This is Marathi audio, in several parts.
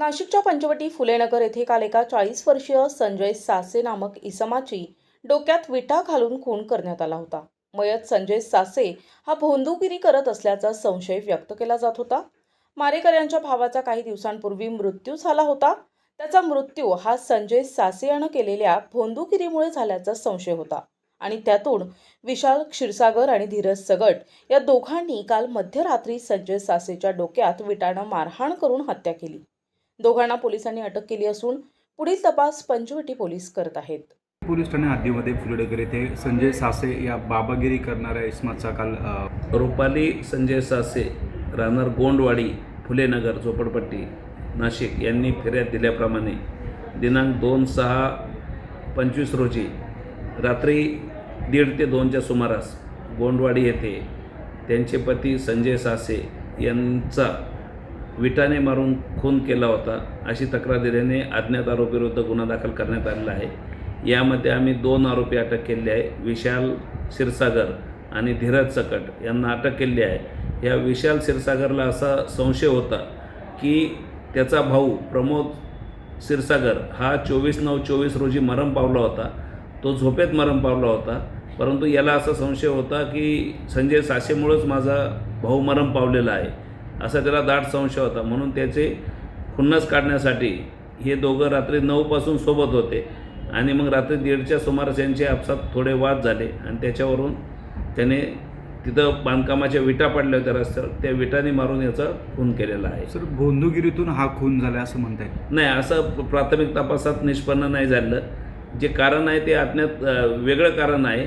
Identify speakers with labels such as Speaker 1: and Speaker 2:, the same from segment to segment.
Speaker 1: नाशिकच्या पंचवटी फुलेनगर येथे काल एका चाळीस वर्षीय संजय सासे नामक इसमाची डोक्यात विटा घालून खून करण्यात आला होता. मयत संजय सासे हा भोंदूगिरी करत असल्याचा संशय व्यक्त केला जात होता. मारेकऱ्यांच्या भावाचा काही दिवसांपूर्वी मृत्यू झाला होता. त्याचा मृत्यू हा संजय सासे यानं केलेल्या भोंदूगिरीमुळे झाल्याचा संशय होता. आणि त्यातून विशाल क्षीरसागर आणि धीरज सगट या दोघांनी काल मध्यरात्री संजय सासेच्या डोक्यात विटानं मारहाण करून हत्या केली. दोघांना पोलिसांनी अटक केली असून पुढील तपास पंचवटी पोलीस करत आहेत.
Speaker 2: पोलीस ठाणे हद्दीमध्ये फुलेडगर येथे संजय सासे या बाबागिरी करणाऱ्या इस्मातचा काल
Speaker 3: रुपाली संजय सासे राहणार गोंडवाडी फुलेनगर झोपडपट्टी नाशिक यांनी फिर्याद दिल्याप्रमाणे दिनांक दोन सहा पंचवीस रोजी रात्री दीड ते दोनच्या सुमारास गोंडवाडी येथे त्यांचे पती संजय सासे यांचा विटाने मारून खून केला होता अशी तक्रार दिल्याने अज्ञात आरोपीविरुद्ध गुन्हा दाखल करण्यात आलेला आहे. यामध्ये आम्ही दोन आरोपी अटक केले आहे विशाल क्षीरसागर आणि धीरज सकट यांना अटक केली आहे. या विशाल क्षीरसागरला असा संशय होता की त्याचा भाऊ प्रमोद क्षीरसागर हा चोवीस नऊ चोवीस रोजी मरण पावला होता. तो झोपेत मरण पावला होता परंतु याला असा संशय होता की संजय साशेमुळंच माझा भाऊ मरण पावलेला आहे. असा त्याला दाट संशय होता. म्हणून त्याचे खुन्नस काढण्यासाठी हे दोघं रात्री नऊपासून सोबत होते. आणि मग रात्री दीडच्या सुमारास यांचे आपसात थोडे वाद झाले. आणि त्याच्यावरून त्याने तिथं बांधकामाच्या विटा पडल्या होत्या रस्त्यावर. त्या विटाने मारून याचा खून केलेला आहे.
Speaker 2: सर भोंदूगिरीतून हा खून झाला असं म्हणताय.
Speaker 3: नाही असं प्राथमिक तपासात निष्पन्न नाही झालं. जे कारण आहे ते अज्ञात वेगळं कारण आहे.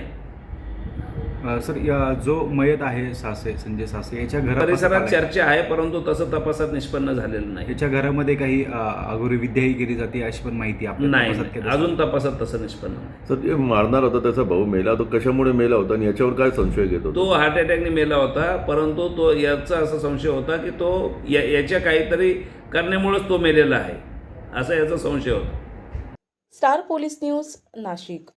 Speaker 2: सर या जो मयत आहे सासे संजय सासे याच्या घरात
Speaker 3: परिसरात चर्चा आहे परंतु तसं तपासात निष्पन्न झालेलं नाही.
Speaker 2: याच्या घरामध्ये काही अ, अघोरी विद्याही केली जाते अशी पण माहिती आपल्या
Speaker 3: नाही अजून तपासात तसं निष्पन्न नाही.
Speaker 4: तर ते मारणार होता त्याचा भाऊ मेला तो कशामुळे मेला होता आणि याच्यावर काय संशय घेत
Speaker 3: तो हार्ट अटॅकने मेला होता परंतु तो याचा असा संशय होता की तो या याच्या काहीतरी करण्यामुळेच तो मेलेला आहे. असा याचा संशय होता.
Speaker 1: Star police news Nashik.